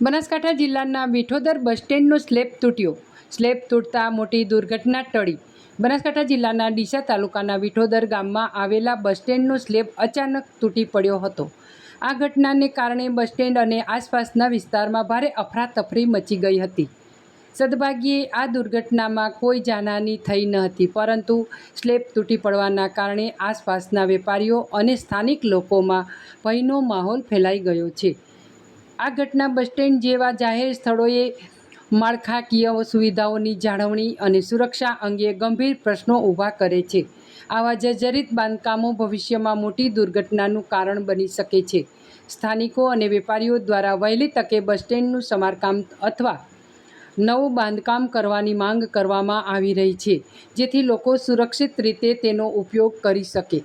બનાસકાંઠા જિલ્લાના વિઠોદર બસ સ્ટેન્ડનો slab તૂટ્યો. Slab તૂટતા મોટી દુર્ઘટના ટળી. બનાસકાંઠા જિલ્લાના ડીસા તાલુકાના વિઠોદર ગામમાં આવેલા બસ સ્ટેન્ડનો સ્લેબ અચાનક તૂટી પડ્યો હતો. આ ઘટનાને કારણે બસ સ્ટેન્ડ અને આસપાસના વિસ્તારમાં ભારે અફરાતફરી મચી ગઈ હતી. સદભાગ્યે આ દુર્ઘટનામાં કોઈ જાનહાની થઈ ન હતી, પરંતુ સ્લેબ તૂટી પડવાના કારણે આસપાસના વેપારીઓ અને સ્થાનિક લોકોમાં ભયનો માહોલ ફેલાઈ ગયો છે. આ ઘટના બસ સ્ટેન્ડ જેવા જાહેર સ્થળોએ માળખાકીય સુવિધાઓની જાળવણી અને સુરક્ષા અંગે ગંભીર પ્રશ્નો ઊભા કરે છે. આવા જર્જરિત બાંધકામો ભવિષ્યમાં મોટી દુર્ઘટનાનું કારણ બની શકે છે. સ્થાનિકો અને વેપારીઓ દ્વારા વહેલી તકે બસ સ્ટેન્ડનું સમારકામ અથવા નવું બાંધકામ કરવાની માંગ કરવામાં આવી રહી છે, જેથી લોકો સુરક્ષિત રીતે તેનો ઉપયોગ કરી શકે.